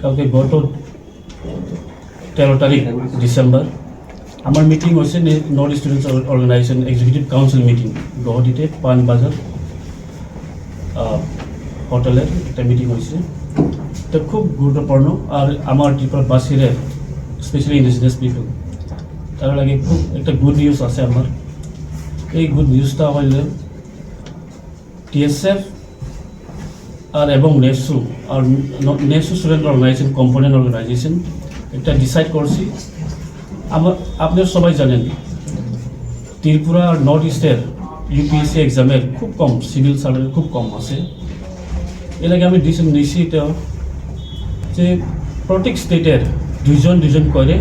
কালকে গত তেরো তারিখ, ডিসেম্বর, আমার মিটিং হয়েছে north students organisation executive council meeting গুৱাহাটীতে পানবাজার হোটেলের একটা মিটিং হয়েছে। এটা খুব গুরুত্বপূর্ণ। আর আমার ত্রিপুরাবাসীর স্পেশালি ইন্ডিজিনিয়াস পিপল তার লাগে খুব একটা গুড নিউজ আছে আমার। এই গুড নিউজটা হইলে টিএসএফ আর এবং নেসু, আর NESO student organisation component organisation এটা ডিসাইড করছি। আমার আপনারা সবাই জানেন, ত্রিপুরা আর নর্থ ইস্টের ইউপিএসসি এক্সামের খুব কম সিভিল সার্ভিস খুব কম আছে। এর আমি ডিসিশন নিয়েছি এটা যে প্রত্যেক স্টেটের দুজন দুজন করে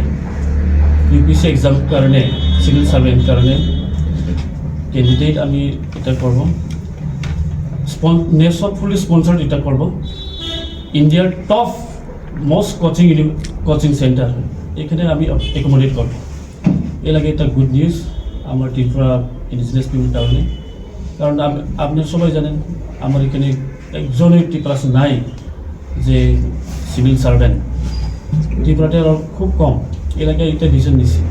ইউপিএসসি এক্সাম কারণে সিভিল সার্ভেন্ট কারণে ক্যান্ডিডেট আমি এটা করব। নেসব ফুলি স্পন্সর এটা করব। ইন্ডিয়ার top most coaching coaching centre এখানে আমি অ্যাকোমোডেট করব। এর আগে এটা গুড নিউজ আমার ত্রিপুরা ইন্ডিজিনিয়াস পিপুল টাউনে কারণ আপ- আপনারা সবাই জানেন, আমার এখানে একজনের ত্রিপুরাস নাই যে সিভিল সার্ভেন্ট ত্রিপুরাতে আরও খুব কম। এলাকায় এটা নিছি।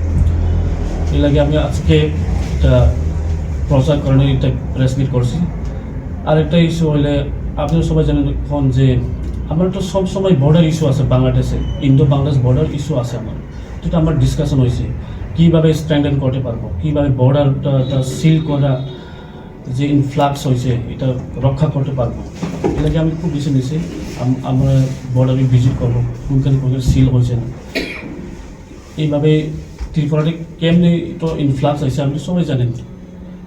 এর আগে আমি আজকে এটা প্রচার করেন এটা প্রেস মিট করছি। আরেকটা ইস্যু হইলে আপনারা সবাই জানেন এখন যে আমার তো সব সময় বর্ডার ইস্যু আছে বাংলাদেশে ইন্দো বাংলাদেশ বর্ডার ইস্যু আছে আমার। যেটা আমার ডিসকাশন হয়েছে। কীভাবে স্ট্যান্ডার্ড করতে পারব? কীভাবে বর্ডারটা সিল করা যে ইনফ্লাক্স হয়েছে, এটা রক্ষা করতে পারব? এটাকে আমি খুব বেশি নিছি। আম- আমরা বর্ডারে ভিজিট করব। কোনখানে কোনখানে সিল হয়েছে না। এইভাবে ত্রিপুরাতে কেমনি তো ইনফ্লাক্স হয়েছে, আপনি সবাই জানেন।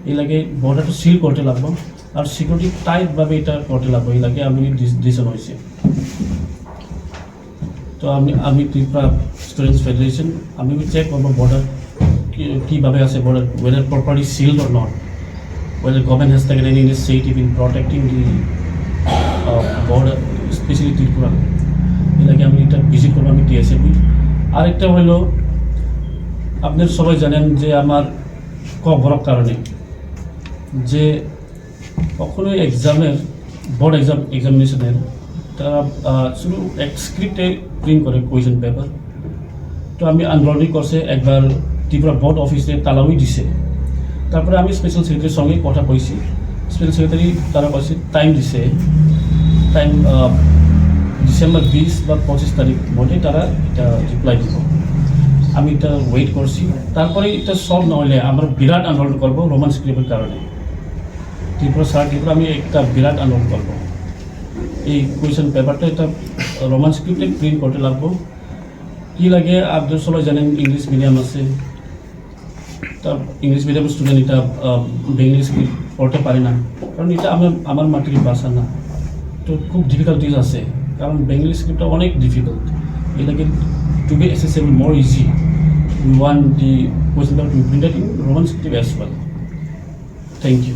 এই লাগে বর্ডারটা সিল করতে লাগবো। আর সিকিউরিটি টাইটভাবে এটা করতে লাগবো। এই লাগে আমি ডিসিশন হয়েছে। তো আমি আমি ত্রিপুরা স্টুডেন্টস ফেডারেশন আমি চেক করব বর্ডার কীভাবে আছে border whether properly sealed or not whether government has taken any initiative in protecting the uh, border, especially Tripura. এর আগে আমি এটা ভিজিট করব আমি টিএসএবি আরেকটা হলো আপনার সবাই জানেন যে আমার কবরক কারণে। যে কখনোই এক্সামের বোর্ড এক্সাম এক্সামিনেশনের তারা শুধু এক স্ক্রিপ্টে প্রিন্ট করে কোয়েশন পেপার তো আমি আন্দোলনই করছে, একবার ত্রিপুরা বোর্ড অফিসে তালাওই দিছে। তারপরে আমি স্পেশাল সেক্রেটারির সঙ্গে কথা কইছি। স্পেশাল সেক্রেটারি তারা কইছে টাইম দিছে। টাইম ডিসেম্বর বিশ বা পঁচিশ তারিখ মধ্যে তারা এটা রিপ্লাই দিব আমি এটা ওয়েট করছি। তারপরে এটা সলভ নহলে আমরা বিরাট আন্দোলন করব রোমান স্ক্রিপ্টের কারণে। ত্রিপুরা সারা ত্রিপুরা, আমি একটা বিরাট আন্দোলন করব। এই কোয়েশন পেপারটা এটা রোমান স্ক্রিপ্টে প্রিন্ট করতে লাগবো। কী লাগে আপনার সবাই জানেন ইংলিশ মিডিয়াম আছে। তা ইংলিশ মিডিয়াম স্টুডেন্ট এটা বেঙ্গলি স্ক্রিপ্ট পড়তে পারে না। কারণ এটা আমার আমার মাটির ভাষা না। তো খুব ডিফিকাল্টিজ আছে। কারণ বেঙ্গলি স্ক্রিপ্টটা অনেক ডিফিকাল্ট এটাকে to be assessable more easy one the question to be printed in Roman script as well thank you